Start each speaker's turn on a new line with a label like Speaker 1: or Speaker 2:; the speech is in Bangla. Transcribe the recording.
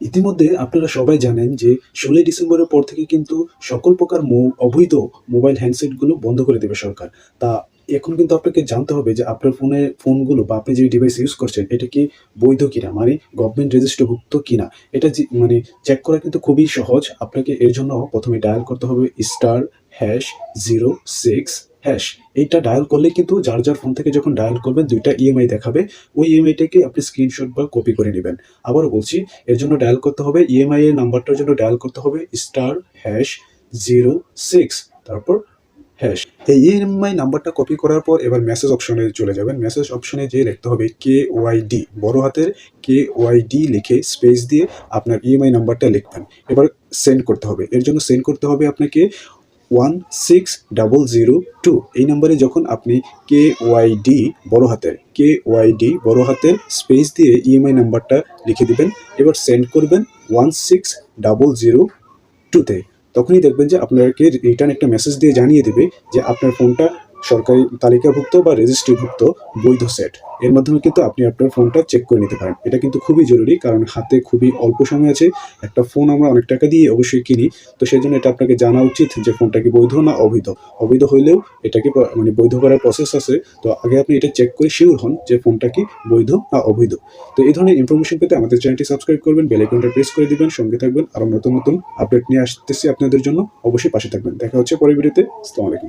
Speaker 1: ইতিমধ্যে আপনারা সবাই জানেন যে ষোলোই ডিসেম্বরের পর থেকে কিন্তু সকল প্রকার অবৈধ মোবাইল হ্যান্ডসেটগুলো বন্ধ করে দেবে সরকার। তা এখন কিন্তু আপনাকে জানতে হবে যে আপনার ফোনে, ফোনগুলো বা আপনি যে ডিভাইস ইউজ করছেন, এটা কি বৈধ কিনা? মানে গভর্নমেন্ট রেজিস্টারভুক্ত কিনা? এটা মানে চেক করা কিন্তু খুবই সহজ। আপনাকে এর জন্য প্রথমে ডায়াল করতে হবে star hash zero six hash, এইটা ডায়াল করলে কিন্তু যার যার ফোন থেকে যখন ডায়াল করবেন, দুইটা ইএমআই দেখাবে। ওই ইএমআইটাকে আপনি স্ক্রিনশট বা কপি করে নেবেন। আবারও বলছি, এর জন্য ডায়াল করতে হবে ইএমআই এর নাম্বারটার জন্য ডায়াল করতে হবে স্টার হ্যাশ জিরো সিক্স তারপর হ্যাশ এই ইএমআই নাম্বারটা কপি করার পর এবার মেসেজ অপশনে চলে যাবেন। মেসেজ অপশনে যে লিখতে হবে কে ওয়াই ডি বড় হাতের কে ওয়াই ডি লিখে স্পেস দিয়ে আপনার ইএমআই নাম্বারটা লিখবেন। এবার সেন্ড করতে হবে। এর জন্য সেন্ড করতে হবে আপনাকে one six double zero two এই নাম্বারে যখন আপনি কে ওয়াইডি বড় হাতের, কে ওয়াইডি বড় হাতের স্পেস দিয়ে ইএমআই নাম্বারটা লিখে দেবেন, এবার সেন্ড করবেন ওয়ান সিক্স ডাবল জিরো টুতে তখনই দেখবেন যে আপনাকে রিটার্ন একটা মেসেজ দিয়ে জানিয়ে দেবে যে আপনার ফোনটা সরকারি তালিকাভুক্ত বা রেজিস্ট্রিভুক্ত বৈধ সেট এর মাধ্যমে কিন্তু আপনি আপনার ফোনটা চেক করে নিতে পারেন। এটা কিন্তু খুবই জরুরি, কারণ হাতে খুবই অল্প সময় আছে। একটা ফোন আমরা অনেক টাকা দিয়ে অবশ্যই কিনি, তো সেই জন্য এটা আপনাকে জানা উচিত যে ফোনটা কি বৈধ না অবৈধ। অবৈধ হইলেও এটাকে মানে বৈধ করার প্রসেস আছে। তো আগে আপনি এটা চেক করে শিওর হন যে ফোনটা কি বৈধ না অবৈধ। তো এই ধরনের ইনফরমেশন পেতে আমাদের চ্যানেলটি সাবস্ক্রাইব করবেন বেল আইকনটা প্রেস করে দিবেন, সঙ্গে থাকবেন। আরও নতুন নতুন আপডেট নিয়ে আসতেছি আপনাদের জন্য। অবশ্যই পাশে থাকবেন। দেখা হচ্ছে পরের ভিডিওতে আসসালামু আলাইকুম।